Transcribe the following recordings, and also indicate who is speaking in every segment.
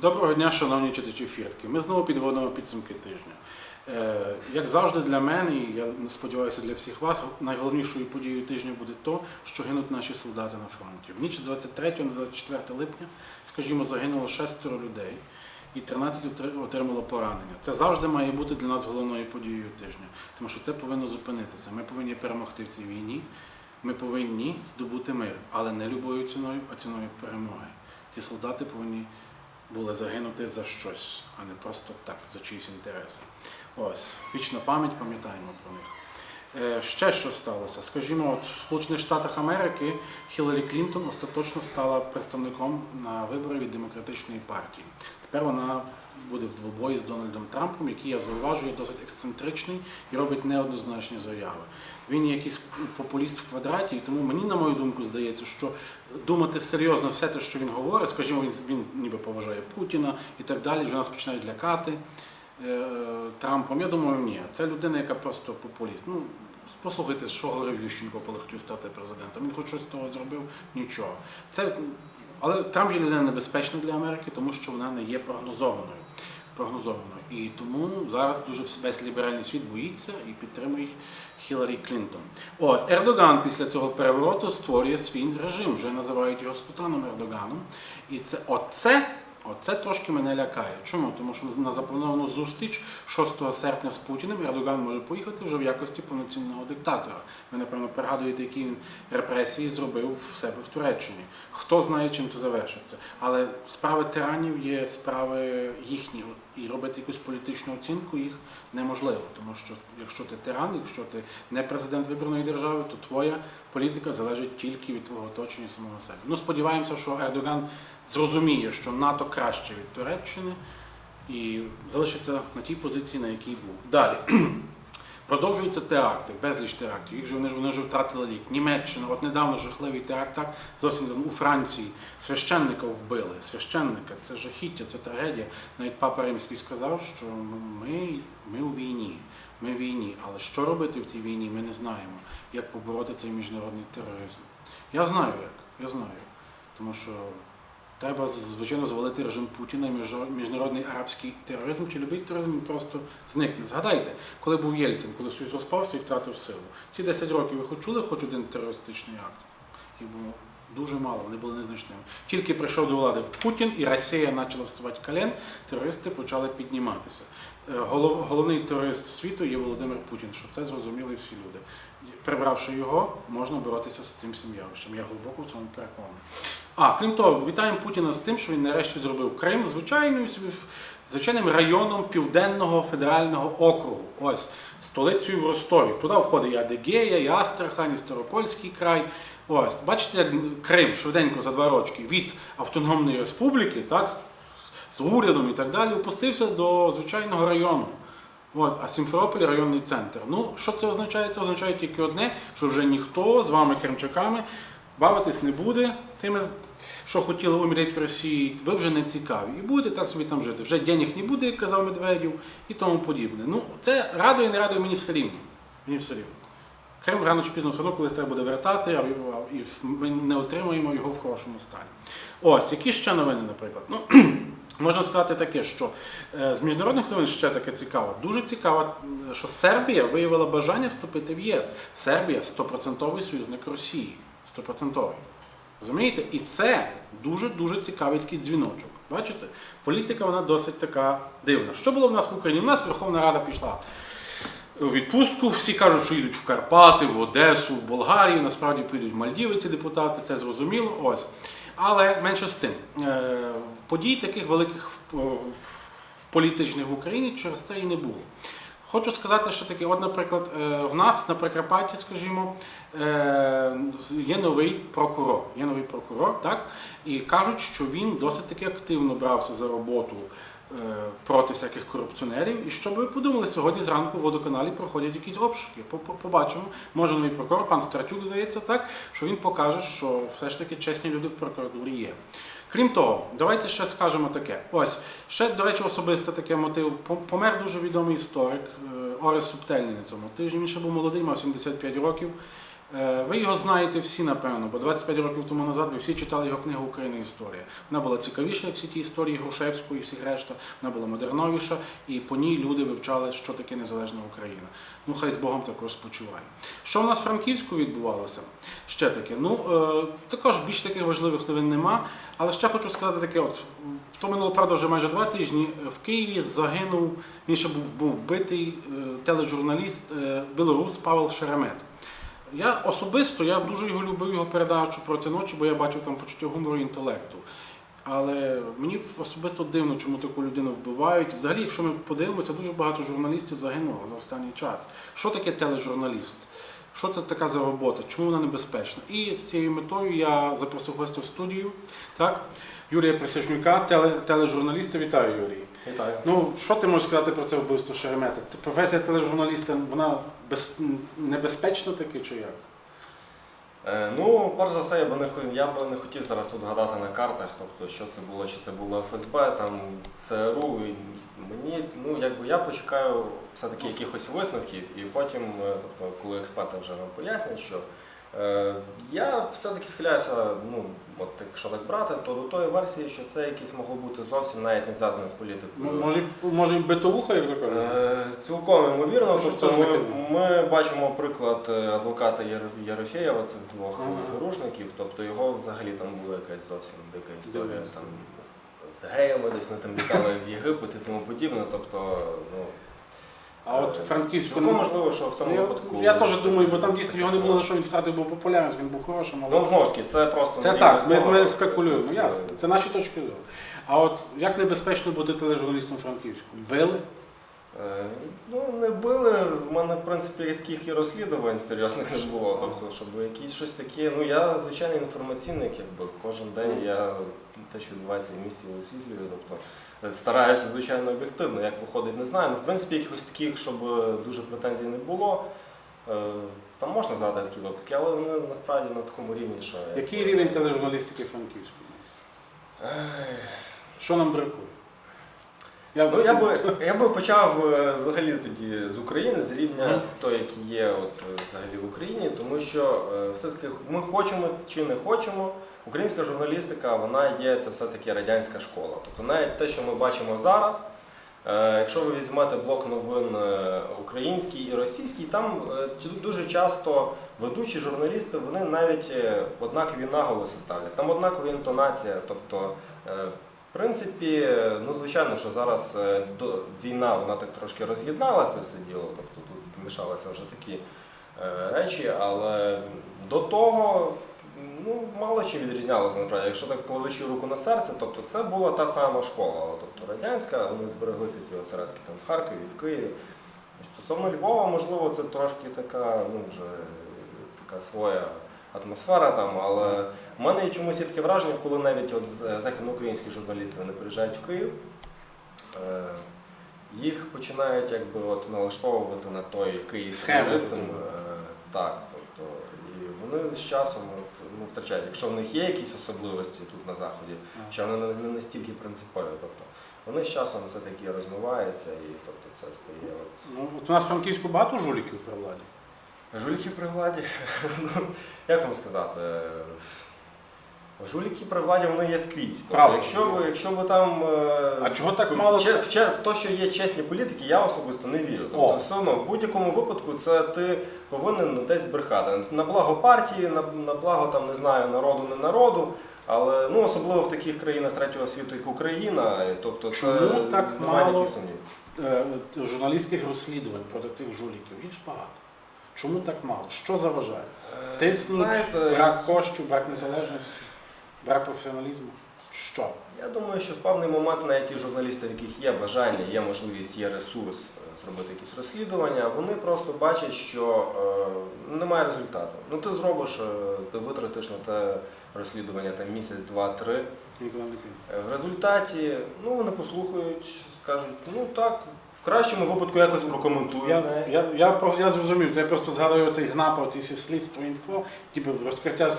Speaker 1: Доброго дня, шановні читачі фіртки. Ми знову підводимо підсумки тижня. Е, Як завжди для мене, і я сподіваюся для всіх вас, найголовнішою подією тижня буде то, що гинуть наші солдати на фронті. В ніч з 23 на 24 липня, скажімо, загинуло шестеро людей і 13 отримало поранення. Це завжди має бути для нас головною подією тижня, тому що це повинно зупинитися. Ми повинні перемогти в цій війні. Ми повинні здобути мир, але не любою ціною, а ціною перемоги. Ці солдати повинні були загинути за щось, а не просто так, за чиїсь інтереси. Ось, вічна пам'ять, пам'ятаємо про них. Е, ще що сталося? Скажімо, от в Сполучених Штатах Америки Хіларі Клінтон остаточно стала представником на вибори від демократичної партії. Тепер вона буде в двобої з Дональдом Трампом, який я зауважую, досить ексцентричний і робить неоднозначні заяви. Він є якийсь популіст в квадраті, і тому мені, на мою думку, здається, що думати серйозно все те, що він говорить, скажімо, він, він ніби поважає Путіна і так далі, вже нас починають лякати е, Трампом. Я думаю, ні. Це людина, яка просто популіст. Ну, послухайте, що говорив Ющенко, коли хотів стати президентом. Він хоч щось з того зробив, нічого. Це, але Трамп є людина небезпечна для Америки, тому що вона не є прогнозованою. Прогнозованою. І тому зараз дуже весь ліберальний світ боїться і підтримує Хіларі Клінтон. Ось Ердоган після цього перевороту створює свій режим, вже називають його Скутаном Ердоганом. І це оце, оце трошки мене лякає. Чому? Тому що на заплановану зустріч 6 серпня з Путіним Ердоган може поїхати вже в якості повноцінного диктатора. Ви, напевно, пригадуєте, які він репресії зробив в себе в Туреччині. Хто знає, чим це завершиться. Але справи тиранів є справи їхні, і робити якусь політичну оцінку їх неможливо. Тому що якщо ти тиран, якщо ти не президент вибраної держави, то твоя політика залежить тільки від твого оточення самого себе. Ну, сподіваємося, що Ердоган зрозуміє, що НАТО краще від Туреччини і залишиться на тій позиції, на якій був. Далі. Продовжуються теракти, безліч терактів. Їх же вони вони вже втратили лік. Німеччина, от недавно жахливий теракт, так зовсім у Франції священника вбили. Священника, це жахіття, це трагедія. Навіть папа Римський сказав, що ну, ми, ми у війні. Ми в війні, але що робити в цій війні, ми не знаємо. Як побороти цей міжнародний тероризм. Я знаю як. Я знаю. Тому що треба звичайно звалити режим Путіна міжнародний арабський тероризм чи любий тероризм просто зникне. Згадайте, коли був Єльцин, коли Союз розпався і втратив силу. Ці 10 років ви хоч чули хоч один терористичний акт? і було дуже мало, вони були незначними. Тільки прийшов до влади Путін і Росія почала вставати колен, терористи почали підніматися. Е, голов- Головний терорист світу є Володимир Путін, що це зрозуміли всі люди. Прибравши його, можна боротися з цим всім явищем. Я глибоко в цьому переконаний. А, крім того, вітаємо Путіна з тим, що він нарешті зробив Крим звичайною звичайним районом Південного федерального округу. Ось столицею в Ростові. Туди входить і Адигея, і Астрахань, і Старопольський край. Ось, бачите, як Крим швиденько за два роки від автономної республіки, так, з урядом і так далі, опустився до звичайного району. Ось, а Сімферополь районний центр. Ну, що це означає? Це означає тільки одне, що вже ніхто з вами, кримчаками, бавитись не буде тими, що хотіли умереть в Росії, ви вже не цікаві. І будете так собі там жити. Вже денег не буде, як казав Медведєв, і тому подібне. Ну, це радує, не радує мені все рівно. Мені все рівно. Крим рано чи пізно все одно колись треба буде вертати, а ми не отримуємо його в хорошому стані. Ось, які ще новини, наприклад. Ну, можна сказати таке, що е, з міжнародних новин ще таке цікаво. Дуже цікаво, що Сербія виявила бажання вступити в ЄС. Сербія 100% союзник Росії. 100%. Розумієте? І це дуже-дуже цікавий такий дзвіночок. Бачите? Політика вона досить така дивна. Що було в нас в Україні? У нас Верховна Рада пішла у відпустку. Всі кажуть, що їдуть в Карпати, в Одесу, в Болгарію. Насправді підуть в Мальдіви ці депутати, це зрозуміло. Ось. Але менше з тим, е, подій таких великих е, політичних в Україні через це і не було. Хочу сказати, що таке, от, наприклад, е, в нас на Прикарпатті, скажімо, е, є новий прокурор. Є новий прокурор, так? І кажуть, що він досить таки активно брався за роботу е, проти всяких корупціонерів. І що ви подумали, сьогодні зранку в водоканалі проходять якісь обшуки. По- по- Побачимо, може новий прокурор, пан Стратюк, здається, так, що він покаже, що все ж таки чесні люди в прокуратурі є. Крім того, давайте ще скажемо таке. Ось ще, до речі, особисте таке мотив. Помер дуже відомий історик е, Орес Субтельний на цьому тижні. Він ще був молодий, мав 75 років. Е, Ви його знаєте всі, напевно, бо 25 років тому назад ви всі читали його книгу Україна історія. Вона була цікавіша, як всі ті історії Грушевської і всіх решта. Вона була модерновіша, і по ній люди вивчали, що таке незалежна Україна. Ну, хай з Богом також спочиває. Що в нас в Франківську відбувалося? Ще таке. Ну, е, також більш таких важливих новин нема. Але ще хочу сказати таке: от то минуло правда вже майже два тижні. В Києві загинув, він ще був, був вбитий е, тележурналіст е, білорус Павел Шеремет. Я особисто я дуже його любив його передачу проти ночі, бо я бачив там почуття гумору і інтелекту. Але мені особисто дивно, чому таку людину вбивають. Взагалі, якщо ми подивимося, дуже багато журналістів загинуло за останній час. Що таке тележурналіст? Що це така за робота? Чому вона небезпечна? І з цією метою я запросив гостя в студію, так? Юрія Присяжнюка, теле, тележурналіста. Вітаю, Юрій.
Speaker 2: Вітаю.
Speaker 1: Ну, що ти можеш сказати про це вбивство Шеремета? Професія тележурналіста, вона без, небезпечна таки чи як?
Speaker 2: Е, ну, перш за все, я би не я би не хотів зараз тут гадати на картах, тобто що це було, чи це було ФСБ, там ЦРУ. Мені, ну якби я почекаю все-таки якихось висновків, і потім, е, тобто, коли експерти вже нам пояснять, що е, я все-таки схиляюся, ну, от якщо так брати, то до тої версії, що це якесь могло бути зовсім навіть не зв'язане з політикою.
Speaker 1: Ну, Може, може битовуха, як ви кажете?
Speaker 2: Е, Цілком ймовірно. Тобто ми, ми бачимо приклад е, адвоката Єр- Єрофєєва, цих двох
Speaker 1: Ага.
Speaker 2: грушників. Тобто його взагалі там була якась зовсім дика історія.
Speaker 1: Дивно.
Speaker 2: Там з геями десь вони там літали в Єгипет і тому подібне. Тобто, ну
Speaker 1: А от
Speaker 2: е,
Speaker 1: Франківську
Speaker 2: цілком можливо, що в цьому
Speaker 1: я,
Speaker 2: випадку.
Speaker 1: я теж думаю, бо там дійсно його не було за що він втратив, був популярність, він був хорошим,
Speaker 2: Ну,
Speaker 1: але
Speaker 2: знову ж таки, це просто
Speaker 1: це так, ми, ми спекулюємо, ясно. Це наші точки зору. А от як небезпечно бути тележурналістом Франківську? Били?
Speaker 2: Е, Ну, не били. У мене, в принципі, таких і розслідувань серйозних не було. Тобто, щоб якісь щось таке. Ну, я звичайний інформаційник, якби кожен день я те, що відбувається в місті, висвітлюю. Тобто е, стараюся, звичайно, об'єктивно. Як виходить, не знаю. Ну, в принципі, якихось таких, щоб е, дуже претензій не було. Е, Там можна згадати такі випадки, але вони насправді на такому рівні, що.
Speaker 1: Який рівень тележурналістики Франківської? Що нам бракує? Я,
Speaker 2: Ну, я би, я би почав взагалі тоді з України, з рівня
Speaker 1: Мгм.
Speaker 2: той, який є от, взагалі в Україні, тому що все-таки ми хочемо чи не хочемо, українська журналістика вона є це все-таки радянська школа. Тобто навіть те, що ми бачимо зараз, е, якщо ви візьмете блок новин е, український і російський, там е, дуже часто ведучі журналісти вони навіть однакові наголоси ставлять, там однакова інтонація. тобто в принципі, ну звичайно, що зараз війна вона так трошки роз'єднала це все діло, тобто тут помішалися вже такі речі, але до того ну, мало чим відрізнялося насправді. Якщо так кладучи руку на серце, тобто це була та сама школа, тобто радянська, вони збереглися ці осередки там в Харкові, в Києві. Стосовно Львова, можливо, це трошки така, ну вже така своя атмосфера там, але у мене є чомусь є таке враження, коли навіть от західноукраїнські журналісти вони приїжджають в Київ, е, їх починають якби от налаштовувати на той київський ритм. е, Так, тобто, і вони з часом втрачають. Якщо в них є якісь особливості тут на заході, що вони не- настільки принципові, тобто вони з часом все-таки розмиваються і тобто це стає от.
Speaker 1: Ну, от у нас в Франківську багато жуліків при владі.
Speaker 2: Жуліків при владі. Ну, Як вам сказати? Жуліки при владі вони є скрізь. Тобто,
Speaker 1: Правда.
Speaker 2: якщо ви, якщо ви там. е,
Speaker 1: А чого так мало?
Speaker 2: Че- В, че- в те, що є чесні політики, я особисто не вірю. Тобто,
Speaker 1: О.
Speaker 2: все одно, в будь-якому випадку це ти повинен десь збрехати. На благо партії, на, на благо там, не знаю, народу, не народу. Але ну, особливо в таких країнах третього світу, як Україна, і, тобто це
Speaker 1: так
Speaker 2: немає
Speaker 1: мало?
Speaker 2: ніяких.
Speaker 1: Е, от журналістських розслідувань проти цих жуліків. Їх ж багато. Чому так мало? Що заважає?
Speaker 2: Е,
Speaker 1: Тиснуть,
Speaker 2: знаєте,
Speaker 1: брак коштів, брак незалежності, брак професіоналізму. Що?
Speaker 2: Я думаю, що в певний момент навіть ті журналісти, в яких є бажання, є можливість, є ресурс е, зробити якісь розслідування, вони просто бачать, що е, немає результату. Ну ти зробиш, е, ти витратиш на те розслідування там місяць, два, три.
Speaker 1: Ніколи не піде.
Speaker 2: Е, В результаті ну вони послухають, скажуть, ну так, в кращому випадку якось прокоментують.
Speaker 1: Я,
Speaker 2: навіть.
Speaker 1: я, я, я зрозумів, це я просто згадую цей ГНАП, оці всі слідство інфо, типу розкриття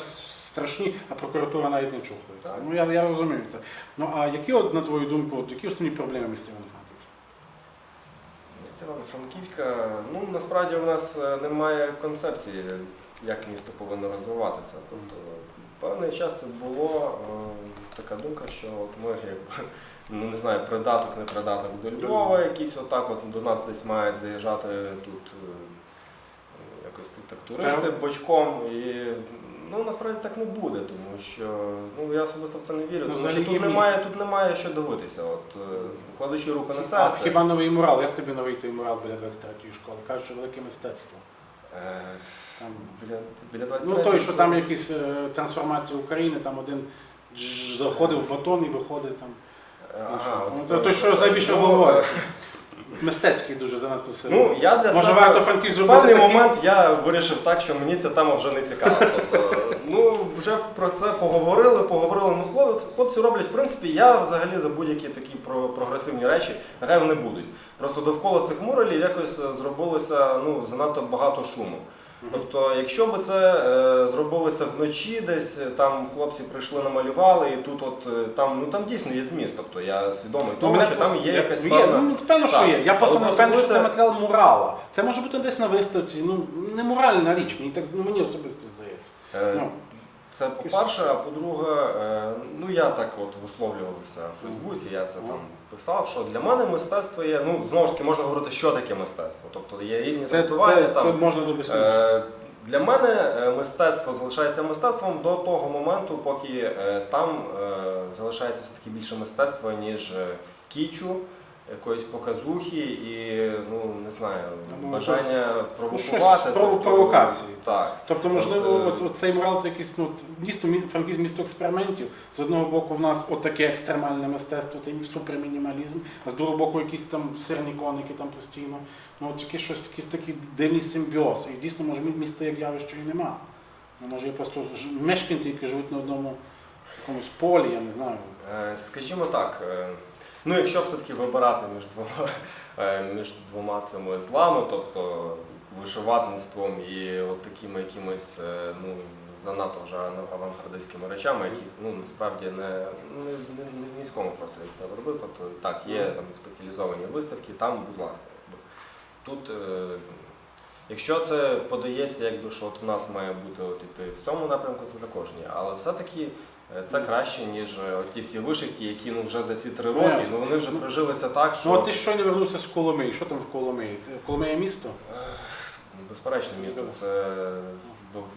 Speaker 1: страшні, а прокуратура навіть не чухається. Ну я, я розумію це. Ну а які, от, на твою думку, от, які основні проблеми міста Івано-Франківська?
Speaker 2: Місто Івано-Франківська, ну насправді у нас е, немає концепції, як місто повинно розвиватися. Тобто, певний час це було е, така думка, що от ми як ну не знаю, придаток, не придаток до Львова, якісь отак от до нас десь мають заїжджати тут е, якось так туристи бочком. І ну насправді так не буде, тому що ну я особисто в це не вірю.
Speaker 1: Ну,
Speaker 2: Тому що
Speaker 1: взагалі
Speaker 2: тут
Speaker 1: є
Speaker 2: немає, тут немає що дивитися. От е, кладучи руку на
Speaker 1: А
Speaker 2: серце.
Speaker 1: хіба новий мурал? Як тобі новий той мурал біля 23-ї школи? Кажуть, що велике мистецтво.
Speaker 2: е,
Speaker 1: Там,
Speaker 2: біля, біля 23
Speaker 1: ну той, що там якісь е, трансформації України, там один дж- заходив в батон і виходить там.
Speaker 2: Ага,
Speaker 1: Ну, то- то, що
Speaker 2: це-
Speaker 1: найбільше
Speaker 2: ну,
Speaker 1: говорить. Мистецький дуже занадто сильно.
Speaker 2: Ну, я для
Speaker 1: Може
Speaker 2: себе
Speaker 1: варто франки
Speaker 2: в
Speaker 1: зробити
Speaker 2: певний
Speaker 1: такий?
Speaker 2: момент я вирішив так, що мені ця тема вже не цікава. Тобто, ну вже про це поговорили, поговорили. Ну, хлопці, хлопці роблять, в принципі, я взагалі за будь-які такі про- прогресивні речі, нехай вони будуть. Просто довкола цих муралів якось е, зробилося ну, занадто багато шуму. Тобто, якщо б це е, зробилося вночі, десь е, там хлопці прийшли, намалювали, і тут, от е, там, ну там дійсно є зміст. Тобто я свідомий
Speaker 1: Ну,
Speaker 2: того, що там є якась
Speaker 1: є,
Speaker 2: певна.
Speaker 1: Ну, певно, що є. Я просто не впевнений, що це матеріал мурала. Це може бути десь на виставці. Ну, не моральна річ, мені так ну, мені особисто Ну,
Speaker 2: Це по-перше, а по-друге, е, ну я так от висловлювався в Фейсбуці, я це там писав, що для мене мистецтво є, ну знову ж таки можна говорити, що таке мистецтво. Тобто є різні
Speaker 1: це,
Speaker 2: трактування.
Speaker 1: це,
Speaker 2: там.
Speaker 1: це можна.
Speaker 2: Е, Для мене е, мистецтво залишається мистецтвом до того моменту, поки е, там е, залишається все-таки більше мистецтва, ніж е, кічу, якоїсь показухи і ну не знаю,
Speaker 1: Ну,
Speaker 2: бажання провокувати.
Speaker 1: про- провокації.
Speaker 2: Так.
Speaker 1: Тобто, можливо,
Speaker 2: От, е,
Speaker 1: от, цей мурал це якийсь ну, місто, мі- франківськ місто експериментів. З одного боку, в нас от таке екстремальне мистецтво, це супермінімалізм, а з другого боку, якісь там сирні коники там постійно. Ну, от якийсь щось якийсь такий дивний симбіоз. І дійсно, може, міста як явище і нема. Ну, може, є просто мешканці, які живуть на одному якомусь полі, я не знаю.
Speaker 2: Е, Скажімо так, е, ну якщо все-таки вибирати між двома, е, між двома цими злами, тобто вишиватництвом і от такими якимись е, ну, занадто вже авангардистськими речами, яких ну, насправді не, не, не, не в міському просторі це треба робити. Тобто так, є там спеціалізовані виставки, там, будь ласка. Тут, е, якщо це подається, якби що от в нас має бути от іти в цьому напрямку, це також ні. Але все-таки Це краще, ніж е, ті всі вишивки, які ну, вже за ці три
Speaker 1: Ну,
Speaker 2: роки, ну вони вже прижилися так, що
Speaker 1: Ну, от ти щойно вернувся з Коломиї. Що там в Коломиї? Коломия місто?
Speaker 2: Ну, безперечно місто. Це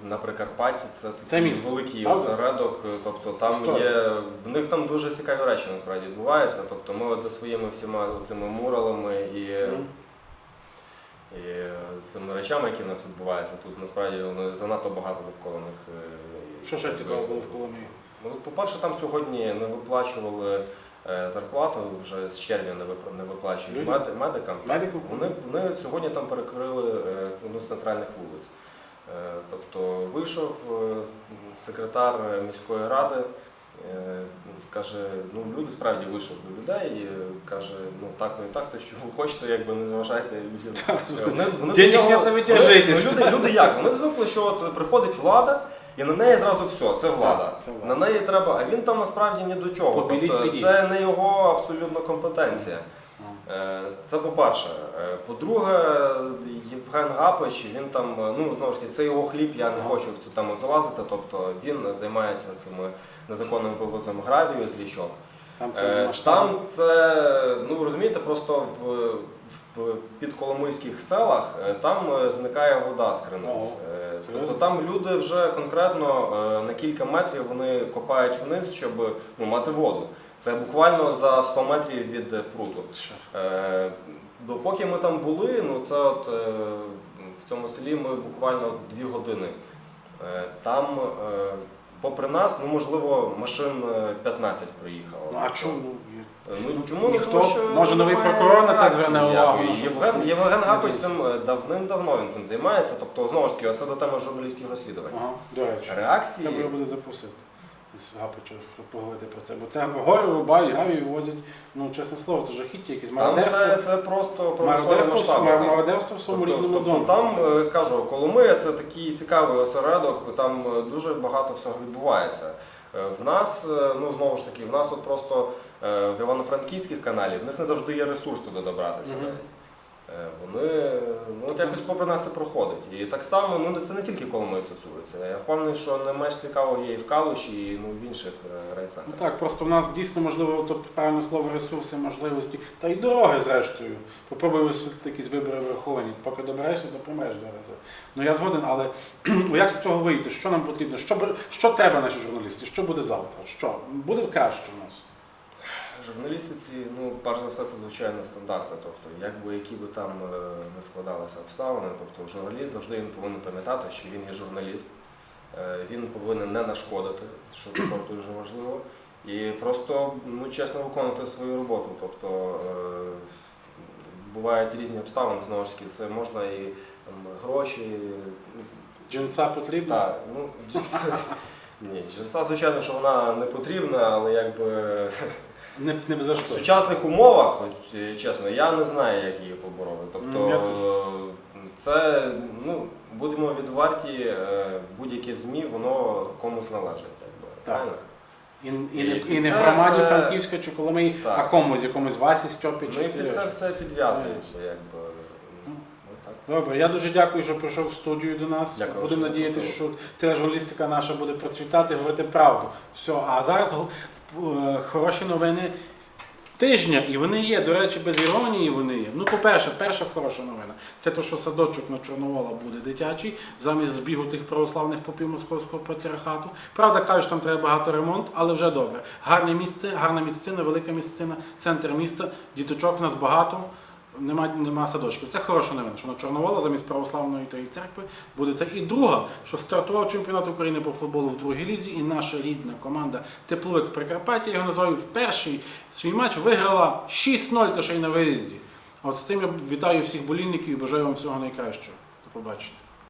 Speaker 2: на Прикарпатті це такий
Speaker 1: Це місто,
Speaker 2: великий
Speaker 1: правда?
Speaker 2: осередок. е, Тобто там
Speaker 1: Історія.
Speaker 2: є в них там дуже цікаві речі насправді відбуваються. Тобто ми от за своїми всіма цими муралами і, і е, цими речами, які в нас відбуваються, тут насправді вони занадто багато довкола них. е,
Speaker 1: Що ще цікаво було в Коломиї?
Speaker 2: Ну, по-перше, там сьогодні не виплачували е, зарплату, вже з червня не виплачують медикам.
Speaker 1: Медикам?
Speaker 2: Вони, вони сьогодні там перекрили одну з центральних вулиць. Е, Тобто вийшов секретар міської ради, каже, ну люди справді вийшов до людей і каже, ну так, ну і так, то що ви хочете, якби не заважайте людям. Вони, вони
Speaker 1: ви
Speaker 2: вони- ну, люди, люди як? Вони звикли, що от приходить влада, і на неї зразу все, це влада.
Speaker 1: Це влада.
Speaker 2: На неї треба, а він там насправді ні до чого.
Speaker 1: Побіліть,
Speaker 2: Тобто, це не його абсолютно компетенція. Е, Це по-перше. Е, По-друге, Євген Гапич, він там, е, ну знову ж таки, це його хліб, я не хочу в цю тему залазити. Тобто він займається цими незаконним вивозом гравію з річок.
Speaker 1: Там це.
Speaker 2: Там це, ну розумієте, просто в, в підколомийських селах там зникає вода з криниць. Тобто там люди вже конкретно е, на кілька метрів вони копають вниз, щоб ну, мати воду. Це буквально за 100 метрів від пруту. Е, Допоки ми там були, ну це от е, в цьому селі ми буквально дві години. Е, Там, е, попри нас, ну можливо, машин е, 15 проїхало.
Speaker 1: Ну, а чому?
Speaker 2: Е, Ну чому
Speaker 1: Ніхто-
Speaker 2: Тому що
Speaker 1: може, новий
Speaker 2: немає
Speaker 1: прокурор на це
Speaker 2: реакції
Speaker 1: зверне увагу,
Speaker 2: ніякої.
Speaker 1: на що
Speaker 2: Євген,
Speaker 1: це?
Speaker 2: Євген Гапич цим е, давним-давно він цим займається. Тобто, знову ж таки, оце до теми журналістських розслідувань.
Speaker 1: Ага, до речі.
Speaker 2: Реакції.
Speaker 1: Треба буде запросити з Гапича, щоб поговорити про це. Бо це гори рубають, гравію возять. Ну, чесне слово, це жахіття якесь
Speaker 2: Там
Speaker 1: мародерство.
Speaker 2: це, це просто промислові
Speaker 1: Мародерство, мар- мародерство в своєму
Speaker 2: Тобто,
Speaker 1: рідному
Speaker 2: тобто
Speaker 1: домі.
Speaker 2: там е, кажу, Коломия це такий цікавий осередок, там е, дуже багато всього відбувається. Е, В нас, е, ну знову ж таки, в нас от просто в Івано-Франківських каналів в них не завжди є ресурс туди добратися. Навіть. Е, Вони ну, от якось попри нас це проходить. І так само, ну це не тільки Коломиї стосується. Я впевнений, що не менш цікаво є і в Калуші, і ну, в інших е,
Speaker 1: Ну так, просто в нас дійсно можливо то правильне слово ресурси, можливості, та й дороги зрештою. Попробуй висвітлити якісь вибори враховані. Поки доберешся, то помреш два рази. Ну я згоден, але як з цього вийти? Що нам потрібно? Що, що треба наші журналісти? Що буде завтра? Що? Буде краще у нас?
Speaker 2: Журналістиці, ну, перш за все, це звичайно стандартне. Тобто, як би які би там е, не складалися обставини, тобто журналіст завжди він повинен пам'ятати, що він є журналіст, Е, він повинен не нашкодити, що також дуже важливо, і просто ну, чесно виконувати свою роботу. Тобто е, бувають різні обставини, знову ж таки, це можна і там, гроші.
Speaker 1: Джинса потрібно?
Speaker 2: Так, ну джинса, ні, джинса, звичайно, що вона не потрібна, але якби.
Speaker 1: Не, не за
Speaker 2: В
Speaker 1: що.
Speaker 2: сучасних умовах, от, е, чесно, я не знаю, як її побороти. Тобто
Speaker 1: М, я
Speaker 2: е, це, ну, будемо відверті, е, будь-яке ЗМІ, воно комусь належить. Якби,
Speaker 1: Так.
Speaker 2: правильно?
Speaker 1: І, і,
Speaker 2: І
Speaker 1: не, і не
Speaker 2: це
Speaker 1: громаді
Speaker 2: все-
Speaker 1: Франківська чи Коломиї,
Speaker 2: Так.
Speaker 1: а комусь, якомусь Васі, Стьопі
Speaker 2: Ну
Speaker 1: чи
Speaker 2: і під це
Speaker 1: Сережі.
Speaker 2: все підв'язується, якби.
Speaker 1: Ну.
Speaker 2: Так.
Speaker 1: Добре, я дуже дякую, що прийшов в студію до нас.
Speaker 2: Дякую,
Speaker 1: Будемо
Speaker 2: що
Speaker 1: надіятися, що
Speaker 2: запросили.
Speaker 1: тележурналістика наша буде процвітати і говорити правду. Все, а зараз го- хороші новини тижня, і вони є. До речі, без іронії вони є. Ну, по-перше, перша хороша новина це те, що садочок на Чорновола буде дитячий, замість збігу тих православних попів московського патріархату. Правда, кажуть, там треба багато ремонт, але вже добре. Гарне місце, гарна місцина, велика місцина, центр міста, діточок в нас багато. Нема, нема садочків. Це хороша новина, що на Чорновола замість православної тої церкви буде це. І друга, що стартував чемпіонат України по футболу в другій лізі, і наша рідна команда Тепловик Прикарпаття, його називають в перший свій матч виграла 6-0, та ще й на виїзді. От з цим я вітаю всіх болільників і бажаю вам всього найкращого. До побачення.